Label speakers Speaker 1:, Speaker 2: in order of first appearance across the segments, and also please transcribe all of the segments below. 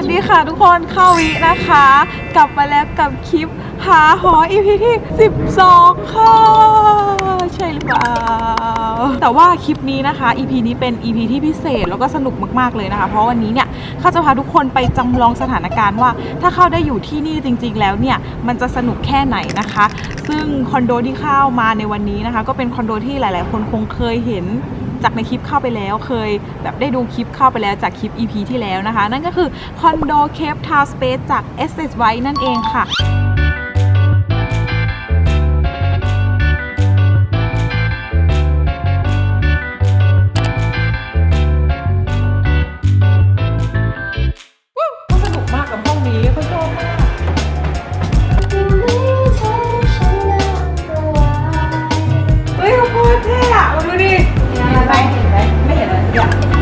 Speaker 1: วัสดีค่ะทุกคนเข้าวินะคะ กลับมาแล้วกับคลิปหาหอ EP ที่ 12 ค่ะ ใช่หรือเปล่า แต่ว่าคลิปนี้นะคะ EP นี้เป็น EP ที่พิเศษแล้วก็สนุกมากๆเลยนะคะ เพราะวันนี้เนี่ยเขาจะพาทุกคนไปจำลองสถานการณ์ว่า ถ้าเข้าได้อยู่ที่นี่จริง ๆ แล้วเนี่ยมันจะสนุกแค่ไหนนะคะ ซึ่งคอนโดที่เข้ามาในวันนี้นะคะ ก็เป็นคอนโดที่หลาย ๆ คนคงเคยเห็น จากในคลิปเข้าไปแล้ว เคยแบบได้ดูคลิปเข้าไปแล้วจากคลิป EP ที่แล้วนะคะ นั่นก็คือคอนโดเคปทาวสเปซจาก s อ y นั่นเองค่ะ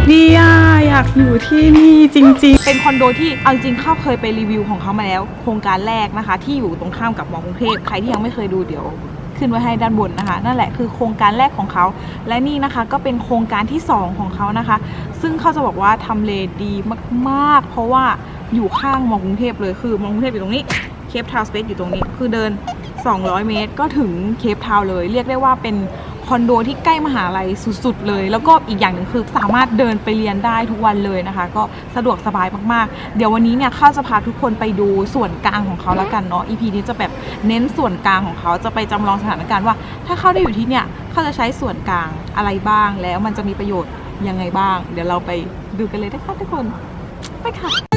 Speaker 1: อย่างดีอะอยากอยู่ที่นี่จริง ๆ เป็นคอนโดที่เอาจริงๆเข้าเคยไปรีวิวของเขามาแล้ว โครงการแรกนะคะ ที่อยู่ตรงข้ามกับมอกรุงเทพใครที่ยังไม่เคยดูเดี๋ยวขึ้นไว้ให้ด้านบนนะคะ นั่นแหละคือโครงการแรกของเขา และนี่นะคะก็เป็นโครงการที่ 2 ของเขานะคะ ซึ่งเขาจะบอกว่าทำเลดีมากๆ เพราะว่าอยู่ข้างมอกรุงเทพเลยคือมอกรุงเทพอยู่ตรงนี้เคปทาวน์สเปซอยู่ตรงนี้ คือเดิน 200 เมตร ก็ถึงเคปทาวน์เลย เรียกได้ว่าเป็น คอนโดที่ใกล้มหาลัยสุดๆเลย แล้วก็อีกอย่างหนึ่งคือสามารถเดินไปเรียนได้ทุกวันเลยนะคะ ก็สะดวกสบายมากๆ เดี๋ยววันนี้เนี่ยข้าจะพาทุกคนไปดูส่วนกลางของเขาแล้วกันเนาะ EP นี้จะแบบเน้นส่วนกลางของเขาจะไปจำลองสถานการณ์ว่า ถ้าเข้าได้อยู่ที่เนี่ยเขาจะใช้ส่วนกลางอะไรบ้าง แล้วมันจะมีประโยชน์ยังไงบ้าง เดี๋ยวเราไปดูกันเลยนะคะทุกคนไปค่ะ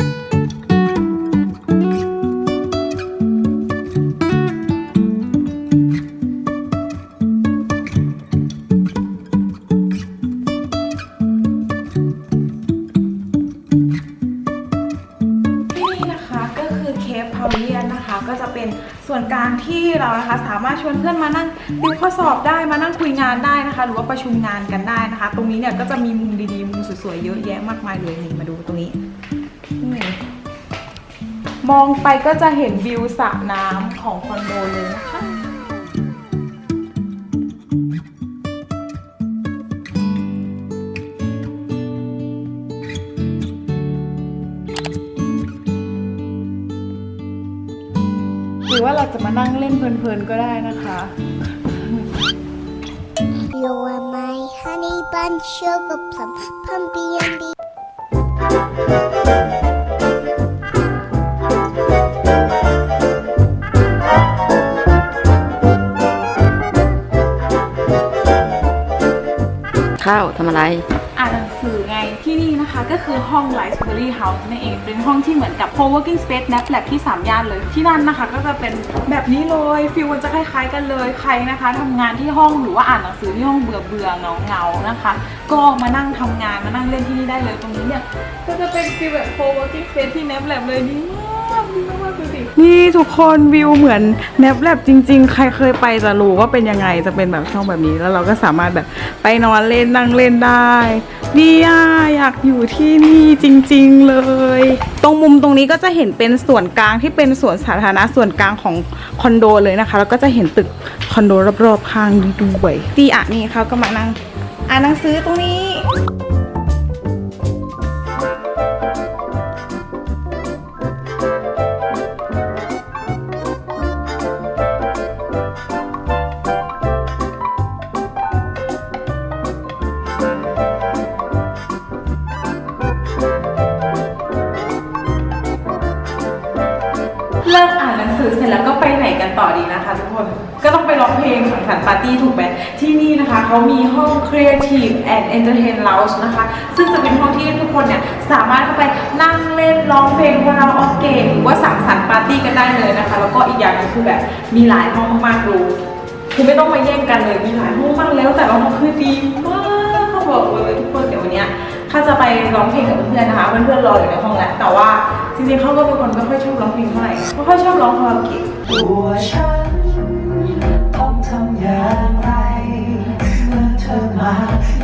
Speaker 1: วนเพื่อนมานั่งติวข้อสอบได้มานั่งคุยงานได้นะคะ หรือว่าประชุมงานกันได้นะคะ ตรงนี้เนี่ยก็จะมีมุมดีๆมุมสวยๆเยอะแยะมากมายเลยนี่มาดูตรงนี้นี่มองไปก็จะเห็นวิวสระน้ำของคอนโดเลยนะคะ รือว่าเราจะมานั่งเล่นเพลินๆก็ได้นะคะ
Speaker 2: You're my honey bun, sugar plum, pumpy and bee.
Speaker 3: ข้าวทำอะไร
Speaker 1: คือห้อง Library House นั่นเองเป็นห้องที่เหมือนกับ co-working space Nap Lab ที่ 3 ย่านเลย ที่นั่นนะคะก็จะเป็นแบบนี้เลยฟิลมันจะคล้ายๆกันเลยใครนะคะทำงานที่ห้องหรือว่าอ่านหนังสือที่ห้องเบื่อเบื่อเงาเงานะคะ ก็มานั่งทำงานมานั่งเล่นที่นี่ได้เลยตรงนี้เนี่ยก็จะเป็นฟิลแบบ co-working space ที่ Nap Lab เลยนี่ นี่ทุกคนวิวเหมือน Nap Lab จริง ๆ ใครเคยไปจะรู้ว่าเป็นยังไงจะเป็นแบบช่องแบบนี้แล้วเราก็สามารถแบบไปนอนเล่นนั่งเล่นได้ดีอะอยากอยู่ที่นี่จริง ๆเลย ตรงมุมตรงนี้ก็จะเห็นเป็นส่วนกลางที่เป็นส่วนสาธารณะส่วนกลางของคอนโดเลยนะคะ แล้วก็จะเห็นตึกคอนโดรอบๆข้างดีด้วยดีอะนี่เขาก็มานั่งอ่านหนังสือตรงนี้ ปาร์ตี้ถูกไหมที่นี่นะคะเขามีห้อง Creative and Entertain Lounge นะคะ ซึ่งจะเป็นห้องที่ทุกคนเนี่ยสามารถเข้าไปนั่งเล่นร้องเพลงคาราโอเกะหรือว่าสังสรรค์ปาร์ตี้กันได้เลยนะคะ แล้วก็อีกอย่างหนึงคือแบบมีหลายห้องมากๆดูคือไม่ต้องมาแย่งกันเลยมีหลายห้องมากแล้วแต่ละห้องคือดีมากเขาบอกเลยทุกคนเดี๋ยววันเนี้ยข้าจะไปร้องเพลงกับเพื่อนๆนะคะเพื่อนๆรออยู่ในห้องแล้วแต่ว่าจริงๆเขาก็เป็นคนไม่ค่อยชอบร้องเพลงเท่าไหร่ไม่ค่อยชอบร้องคาราโอเกะ
Speaker 4: องทำอย่างไรเมื่อเธอมา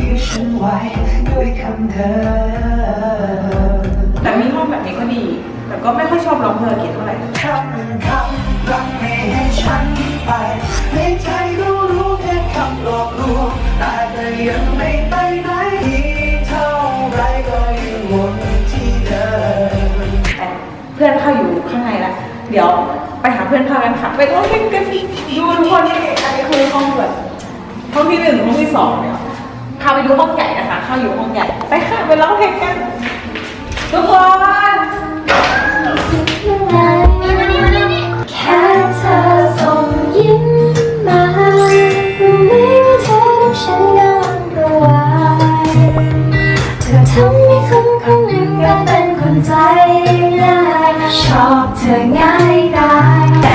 Speaker 4: ยืดฉันไว้ด้วยคำเธอ
Speaker 1: แต่มีห้องแบบนี้ก็ดี แต่ก็ไม่ค่อยชอบร้องคาราโอเกะเท่าไหร่
Speaker 4: คำคำรักไม่ให้ฉันไปในใจก็รู้แค่คำหลอกลวงแต่ก็ยังไม่ไปไหนเท่าไรก็ยังวนที่เดิม
Speaker 1: แต่เพื่อนเข้าอยู่ข้างในแล้วเดี๋ยวไปหาเพื่อนเข้ากันค่ะ ไปห้องเล่นกันดูทุกคนนี่อันนี้ คือห้องแบบห้องที่หนึ่งห้องที่สองเนี่ยเข้าไปดูห้องใหญ่นะคะเข้าอยู่ห้องใหญ่ไปค่ะไปร้องเพลงกันทุกคน
Speaker 2: แค่เธอส่งยิ้มมารู้ไหมว่าเธอกับฉันกำลังระวายเธอทำให้คนคนหนึ่งก็เป็นคนใจง่ายชอบเธอง่ายได้
Speaker 1: แต่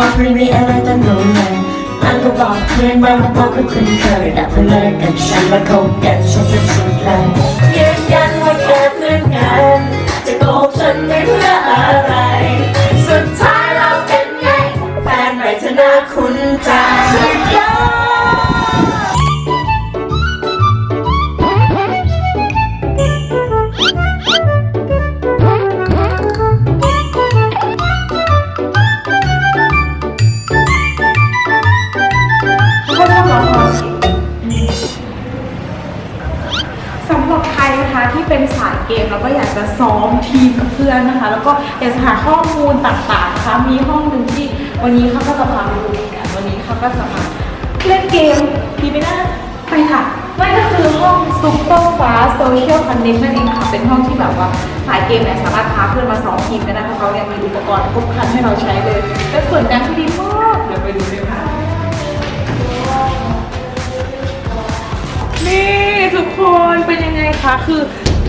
Speaker 1: อ
Speaker 2: บอกไม่มีอะไรต้องดูเลยมันก็บอกเพื่อนว่าพวกคุณคุ้นเคยแต่เพิ่งเลิกกับฉันมาคบกันฉันเป็นสุดเลย อยา
Speaker 1: กจะหาข้อมูลต่างๆนะคะมีห้องหนึ่งที่วันนี้เขาก็จะพาไปดูกันวันนี้เขาก็จะมาเล่นเกมดีไหมนะไปค่ะนั่นก็คือห้อง Super Fast Social Connect นั่นเองค่ะ เป็นห้องที่แบบว่าสายเกมเนี่ยสามารถพาเพื่อนมาซ้อมทีมกันได้เพราะเขาเนี่ยมีอุปกรณ์ครบครันให้เราใช้เลยและส่วนการที่ดีมากเดี๋ยวไปดูเลยค่ะนี่ทุกคนเป็นยังไงคะคือ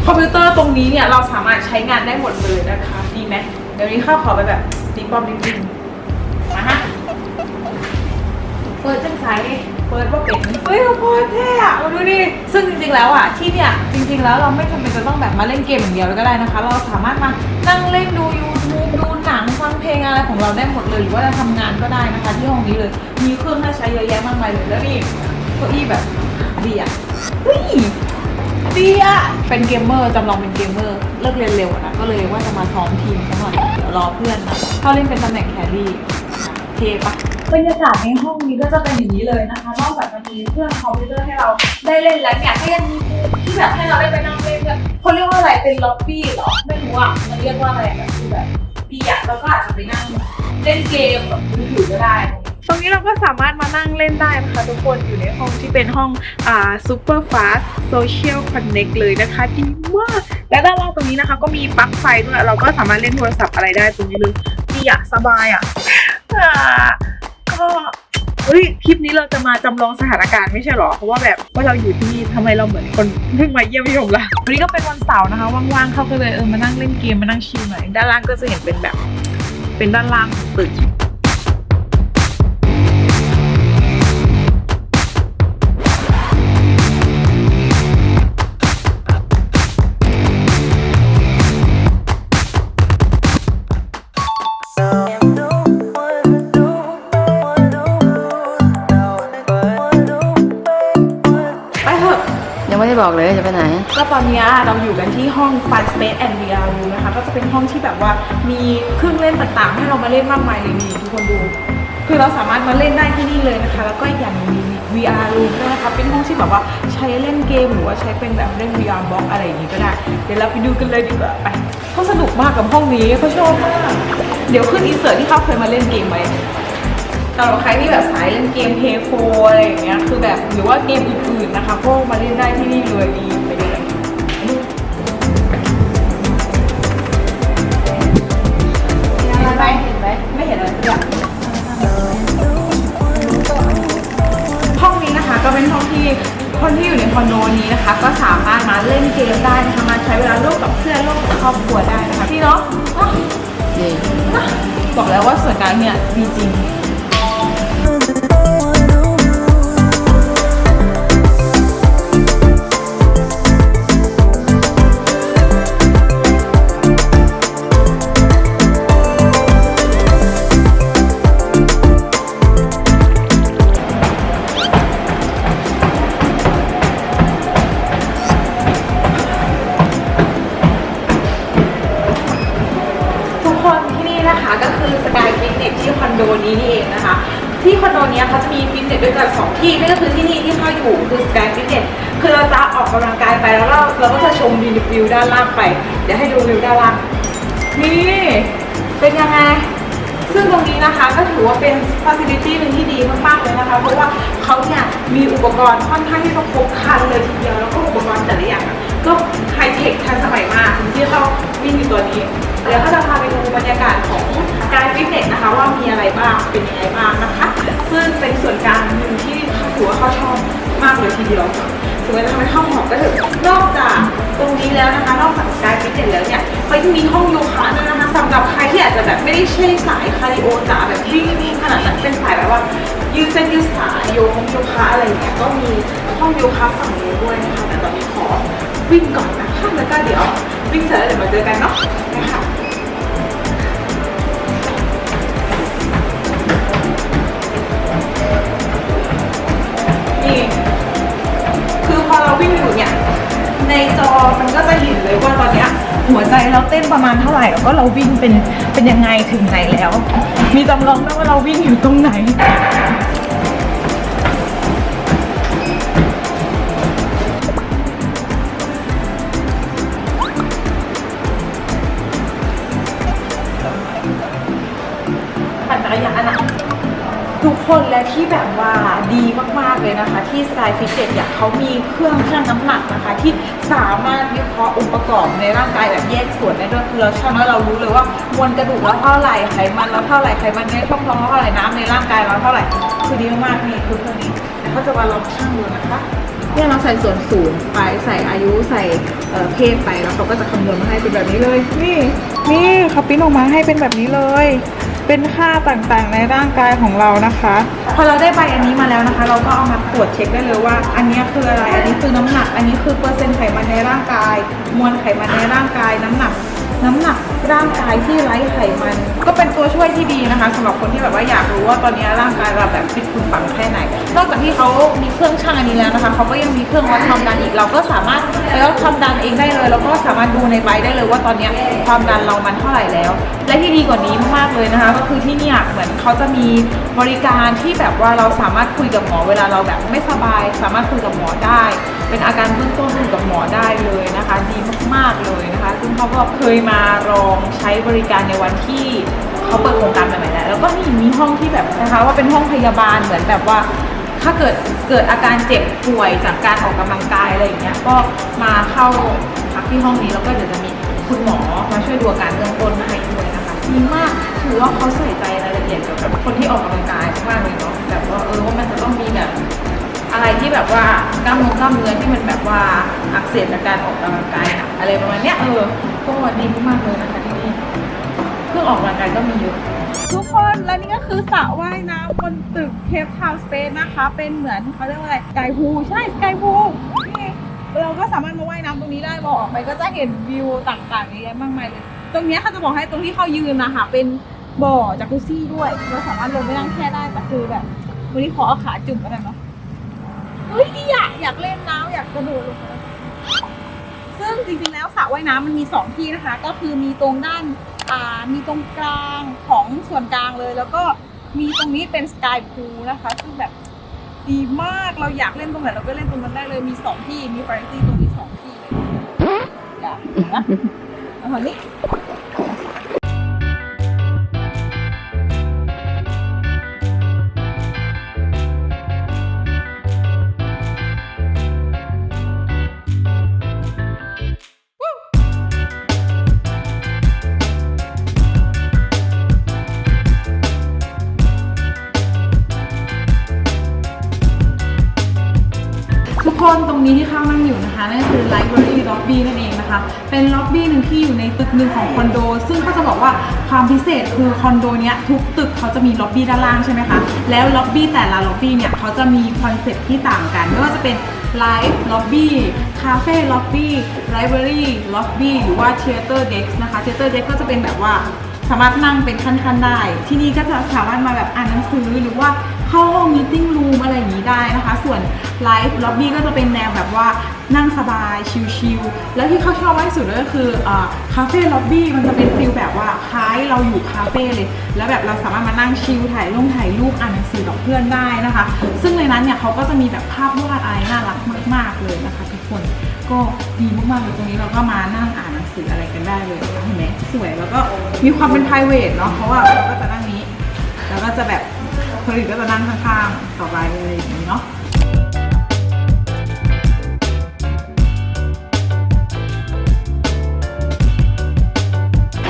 Speaker 1: คอมพิวเตอร์ตรงนี้เนี่ยเราสามารถใช้งานได้หมดเลยนะคะ ดีไหมเดี๋ยวนี้ข้าขอไปแบบตีปอมจริงมาฮะเปิดจังสายดิเปิดว่าเป็นเฮ้ยโคตรเท่อะมาดูดิซึ่งจริงๆแล้วอะที่เนี่ยจริง ๆ แล้วเราไม่จำเป็นจะต้องแบบมาเล่นเกมอย่างเดียวก็ได้นะคะ เราสามารถมานั่งเล่นดู YouTube ดูหนังฟังเพลงอะไรของเราได้หมดเลย หรือว่าจะทำงานก็ได้นะคะ ที่ห้องนี้เลยมีเครื่องให้ใช้เยอะแยะมากมายเลยแล้วนี่เก้าอี้แบบดีอะเฮ้ย ดีอะเป็นเกมเมอร์จำลองเป็นเกมเมอร์เลิกเรียนเร็วอะนะก็เลยว่าจะมาซ้อมทีมซะหน่อยเดี๋ยวรอเพื่อนนะเข้าเล่นเป็นตำแหน่งแครี่เทปะบรรยากาศในห้องนี้ก็จะเป็นอย่างนี้เลยนะคะนอกจากจะมีเครื่องคอมพิวเตอร์ให้เราได้เล่นแล้วเนี่ยก็ยังมีที่แบบให้เราได้ไปนั่งเล่นแบบเขาเรียกว่าอะไรเป็นล็อบบี้เหรอไม่รู้อะมันเรียกว่าอะไรแบบคือแบบดีอะแล้วก็อาจจะไปนั่งเล่นเกมแบบมือถือก็ได้ ตรงนี้เราก็สามารถมานั่งเล่นได้นะคะ ทุกคนอยู่ในห้องที่เป็นห้องอ่า Super Fast Social Connect เลยนะคะดีมากและด้านล่างตรงนี้นะคะ ก็มีปลั๊กไฟด้วยเราก็สามารถเล่นโทรศัพท์อะไรได้ตรงนี้เลยดีอะสบายอะก็เฮ้ยคลิปนี้เราจะมาจำลองสถานการณ์ไม่ใช่หรอ เพราะว่าแบบว่าเราอยู่ที่นี่ทำไมเราเหมือนคนเพิ่งมาเยี่ยมชมละวันนี้ก็เป็นวันเสาร์นะคะว่างๆเข้าก็เลยเออมานั่งเล่นเกมมานั่งชิลหน่อยด้านล่างก็จะเห็นเป็นแบบ เป็นด้านล่างของตึก
Speaker 3: บอกเลยจะไปไหน
Speaker 1: ก็ตอนนี้เราอยู่กันที่ห้อง Fun Space and VR Room นะคะ ก็จะเป็นห้องที่แบบว่ามีเครื่องเล่นต่างๆ ให้เรามาเล่นมากมายเลยนี่ทุกคนดู คือเราสามารถมาเล่นได้ที่นี่เลยนะคะ แล้วก็อย่างหนึงมี VR Room ด้วยนะคะเป็นห้องที่แบบว่าใช้เล่นเกมหรือว่าใช้เป็นแบบเล่น VR box อะไรอย่างนี้ก็ได้ เดี๋ยวเราไปดูกันเลยดีกว่าไปเขาสนุกมากกับห้องนี้เขาชอบมาก เดี๋ยวขึ้นอินเสิร์ตที่เขาเคยมาเล่นเกมไว้ สำหรับใครที่แบบสายเล่นเกมเพย์โฟอะไรอย่างเงี้ยคือแบบหรือว่าเกมอื่นๆนะคะก็มาเล่นได้ที่นี่เลยดี ดี๋ยวให้ดูวิวด้านล่างนี่เป็นยังไง ซึ่งตรงนี้นะคะก็ถือว่าเป็นฟ a ซิลิตี้หนึ่งที่ดีมากๆเลยนะคะ เพราะว่าเขาเนี่ยมีอุปกรณ์ค่อนข้างที่จะครบครันเลยทีเดียว แล้วก็อุปกรณ์แต่ละอย่างก็ไฮเทคทันสมัยมากที่เขาวิ่งอยู่ตัวนี้เดี๋ยวก็จะพาไปดูบรรยากาศของการฟิตเนสนะคะ ว่ามีอะไรบ้างเป็นยังไงบ้างนะคะ ซึ่งเป็นส่วนกลางหนึ่งที่ถือว่าเขาชอบมากเลยทีเดียว ถึงแม้จะทำให้เข้าหอก็เถอะนอกจากตรงนี้แล้วนะคะนอกจากกายฟิตเนสแล้วเนี่ยเขายังมีห้องโยคะด้วยนะคะสำหรับใครที่อาจจะแบบไม่ได้ใช่สายคาร์ดิโอจ๋าแบบวิ่งวิ่งขนาดนั้นเป็นสายแบบว่ายืดเส้นยืดสายโยคะโยคะอะไรอย่างเงี้ยก็มีห้องโยคะฝั่งนี้ด้วยนะคะแต่ตอนนี้ขอวิ่งก่อนนะคะแล้วก็เดี๋ยววิ่งเสร็จแล้วเดี๋ยวมาเจอกันเนาะนะคะ เราวิ่งอยู่เนี่ย ในจอมันก็จะเห็นเลยว่าตอนเนี้ยหัวใจเราเต้นประมาณเท่าไหร่แล้วก็เราวิ่งเป็นเป็นยังไงถึงไหนแล้ว มีจำลองด้วยว่าเราวิ่งอยู่ตรงไหนปั่น คนและที่แบบว่าดีมากๆเลยนะคะ ที่ Sky Fit เนี่ยเขามีเครื่องชั่งน้ำหนักนะคะ ที่สามารถวิเคราะห์องค์ประกอบในร่างกายแบบแยกส่วนได้ด้วยคือเราชั่งแล้วเรารู้เลยว่ามวลกระดูกเราเท่าไหร่ไขมันเราเท่าไหร่ไขมันในช่องท้องเราเท่าไหร่น้ำในร่างกายเราเท่าไหร่คือดีมากๆนี่คือเครื่องนี้เดี๋ยวเขาจะมาลองชั่งดูนะคะเนี่ยเราใส่ส่วนสูงไปใส่อายุใส่เเพศไปแล้วเขาก็จะคำนวณมาให้เป็นแบบนี้เลย นี่นี่เขาปิ้นออกมาให้เป็นแบบนี้เลย เป็นค่าต่างๆในร่างกายของเรานะคะ พอเราได้ใบอันนี้มาแล้วนะคะ เราก็เอามาตรวจเช็คได้เลยว่า อันนี้คืออะไร อันนี้คือน้ำหนัก อันนี้คือเปอร์เซ็นต์ไขมันในร่างกาย มวลไขมันในร่างกายน้ำหนัก น้ำหนักร่างกายที่ไร้ไขมัน ก็เป็นตัวช่วยที่ดีนะคะสำหรับคนที่แบบว่าอยากรู้ว่าตอนนี้ร่างกายเราแบบฟิตคุณปังแค่ไหน นอกจากที่เขามีเครื่องชั่งอันนี้แล้วนะคะเขาก็ยังมีเครื่องวัดความดันอีกเราก็สามารถไปวัดความดันเองได้เลยแล้วก็สามารถดูในใบได้เลยว่าตอนนี้ความดันเรามันเท่าไหร่แล้ว และที่ดีกว่านี้มากๆเลยนะคะ ก็คือที่นี่เหมือนเขาจะมีบริการที่แบบว่าเราสามารถคุยกับหมอเวลาเราแบบไม่สบาย สามารถคุยกับหมอได้ เป็นอาการเบื้องต้นคุยกับหมอได้เลยนะคะ ดีมากๆเลยนะคะ ซึ่งเขาก็เคยมาาลองใช้บริการในวันที่เขาเปิดโครงการใหม่ๆแล้วแล้วก็นี่มีห้องที่แบบนะคะว่าเป็นห้องพยาบาลเหมือนแบบว่า ถ้าเกิดเกิดอาการเจ็บป่วยจากการออกกำลังกายอะไรอย่างเงี้ยก็มาเข้าพักที่ห้องนี้แล้วก็เดี๋ยวจะมีคุณหมอมาช่วยดูอาการเบื้องต้นให้ด้วยนะคะดีมากถือว่าเขาใส่ใจรายละเอียดเกี่ยวกับคนที่ออกกำลังกายมากเลยเนาะแบบว่าเออ ที่แบบว่ากล้ามเนื้อกล้ามเนื้อที่มันแบบว่าอักเสบจากการออกกำลังกายหนักอะไรประมาณเนี้ยเออก็ดีมากๆเลยนะคะที่นี่เครื่องออกกำลังกายก็มีเยอะทุกคนและนี่ก็คือสระว่ายน้ำบนตึกเคปทาวน์สเปซนะคะ เป็นเหมือนเขาเรียกว่าอะไรสกายพูใช่สกายพูนี่เราก็สามารถมาว่ายน้ำตรงนี้ได้มองออกไปก็จะเห็นวิวต่างๆเยอะแยะมากมายเลย ตรงเนี้ยเขาจะบอกให้ตรงที่เขายืนนะคะเป็นบ่อจากุซี่ด้วยเราสามารถลงไปนั่งแช่ได้แต่คือแบบวันนี้ขอเอาขาจุ่มก็ได้เนาะ เฮ้ยอยากอยากเล่นน้ำอยากกระโดดลงไปซึ่งจริงๆแล้วสระว่ายน้ำมันมี 2 ที่นะคะ ก็คือมีตรงด้านอ่ามีตรงกลางของส่วนกลางเลย แล้วก็มีตรงนี้เป็นสกายพูลนะคะ ซึ่งแบบดีมากเราอยากเล่นตรงไหนเราก็เล่นตรงนั้นได้เลยมี 2 ที่มีฟาร์ตี้ตรงนี้2ที่เลยอยากเห็นนะเอาคน Library Lobby นั่นเองนะคะ เป็นล็อบบี้หนึ่งที่อยู่ในตึกหนึ่งของคอนโด ซึ่งก็จะบอกว่าความพิเศษคือคอนโดเนี้ยทุกตึกเขาจะมีล็อบบี้ด้านล่างใช่ไหมคะ แล้วล็อบบี้แต่ละล็อบบี้เนี่ยเขาจะมีคอนเซ็ปต์ที่ต่างกันไม่ว่าจะเป็น Live Lobby Cafe Lobby Library Lobby หรือว่า Theater Desk นะคะ Theater Desk ก็จะเป็นแบบว่าสามารถนั่งเป็นขั้นๆได้ ที่นี่ก็จะสามารถมาแบบอ่านหนังสือหรือว่า เข้าห้องมีติ้งรูมอะไรอย่างนี้ได้นะคะ ส่วนไลฟ์ล็อบบี้ก็จะเป็นแนวแบบว่านั่งสบายชิลๆแล้วที่เขาชอบมากที่สุดก็คือคาเฟ่ล็อบบี้มันจะเป็นฟิลแบบว่าคล้ายเราอยู่คาเฟ่เลย แล้วแบบเราสามารถมานั่งชิลถ่ายลงถ่ายรูปอ่านหนังสือกับเพื่อนได้นะคะ ซึ่งในนั้นเนี่ยเขาก็จะมีแบบภาพวาดอะไรน่ารักมากๆเลยนะคะทุกคนก็ดีมากๆเลยตรงนี้เราก็มานั่งอ่านหนังสืออะไรกันได้เลยนะคะเห็นไหมสวยแล้วก็มีความเป็น p r i v a t เนาะเพราะว่าเราก็จะนั่งนี้ แล้วก็จะแบบ คนอื่นก็จะนั่งข้างๆต่อไปอะไรอย่างนี้เนาะ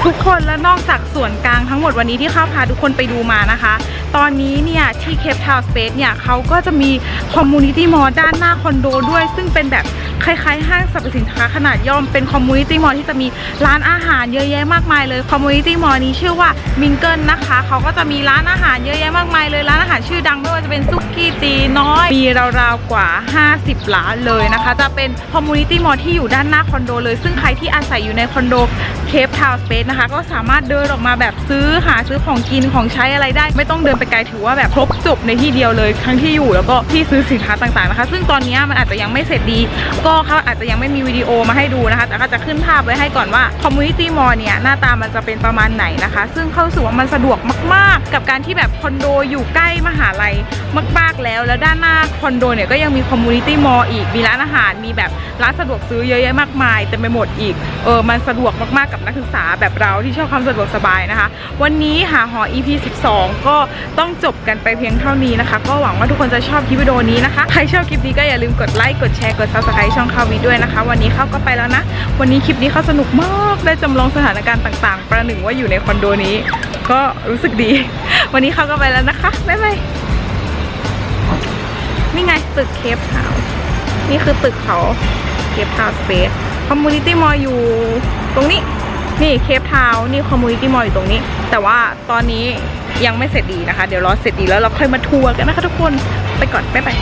Speaker 1: ทุกคนและนอกจากส่วนกลางทั้งหมดวันนี้ที่ข้าพาทุกคนไปดูมานะคะ ตอนนี้เนี่ยที่เคปทาวน์สเปซเนี่ยเขาก็จะมีคอมมูนิตี้มอลล์ด้านหน้าคอนโดด้วย ซึ่งเป็นแบบ คล้ายๆ ห้างสรรพสินค้าขนาดย่อมเป็นคอมมูนิตี้มอลล์ที่จะมีร้านอาหารเยอะแยะมากมายเลยคอมมูนิตี้มอลล์นี้ชื่อว่ามิงเกิลนะคะเขาก็จะมีร้านอาหารเยอะแยะมากมายเลยร้านอาหารชื่อดังไม่ว่าจะเป็นซุกี้ตีน้อย มีราวๆกว่า 50 ร้านเลยนะคะ จะเป็นคอมมูนิตี้มอลล์ที่อยู่ด้านหน้าคอนโดเลย ซึ่งใครที่อาศัยอยู่ในคอนโดเคปทาวน์สเปซนะคะ ก็สามารถเดินออกมาแบบซื้อหาซื้อของกินของใช้อะไรได้ ไม่ต้องเดินไปไกลถือว่าแบบครบจบในที่เดียวเลยทั้งที่อยู่แล้วก็ที่ซื้อสินค้าต่างๆนะคะ ซึ่งตอนนี้มันอาจจะยังไม่เสร็จดีก็เขาอาจจะยังไม่มีวิดีโอมาให้ดูนะคะ แต่ก็จะขึ้นภาพไว้ให้ก่อนว่าคอมมูนิตี้มอลล์เนี่ยหน้าตามันจะเป็นประมาณไหนนะคะ ซึ่งเข้ารู้สึกว่ามันสะดวกมาก ๆ กับการที่แบบคอนโดอยู่ใกล้มหาลัยมาก ๆ แล้ว แล้วด้านหน้าคอนโดเนี่ยก็ยังมีคอมมูนิตี้มอลล์อีก มีร้านอาหาร มีแบบร้านสะดวกซื้อเยอะแยะมากมายเต็มไปหมดอีก เออ มันสะดวกมาก ๆ กับนักศึกษาแบบเราที่ชอบความสะดวกสบายนะคะ วันนี้หาหอ EP 12 ก็ต้องจบกันไปเพียงเท่านี้นะคะ ก็หวังว่าทุกคนจะชอบคลิปวิดีโอนี้นะคะ ใครชอบคลิปนี้ก็อย่าลืมกดไลค์ กดแชร์ กด subscribe ช่องคาวีด้วยนะคะ วันนี้เข้าก็ไปแล้วนะ วันนี้คลิปนี้เขาสนุกมากได้จำลองสถานการณ์ต่างๆ ประหนึ่งว่าอยู่ในคอนโดนี้ ก็รู้สึกดี วันนี้เข้าก็ไปแล้วนะคะบ๊ายบายนี่ไงตึกเคปทาวน์นี่คือตึกเขาเคปทาวน์สเปซคอมมูนิตี้มอลอยู่ตรงนี้นี่เคปทาวน์นี่คอมมูนิตี้มอลอยู่ตรงนี้ แต่ว่าตอนนี้ยังไม่เสร็จดีนะคะ เดี๋ยวรอเสร็จดีแล้วเราค่อยมาทัวร์กันนะคะทุกคน ไปก่อน บ๊ายบาย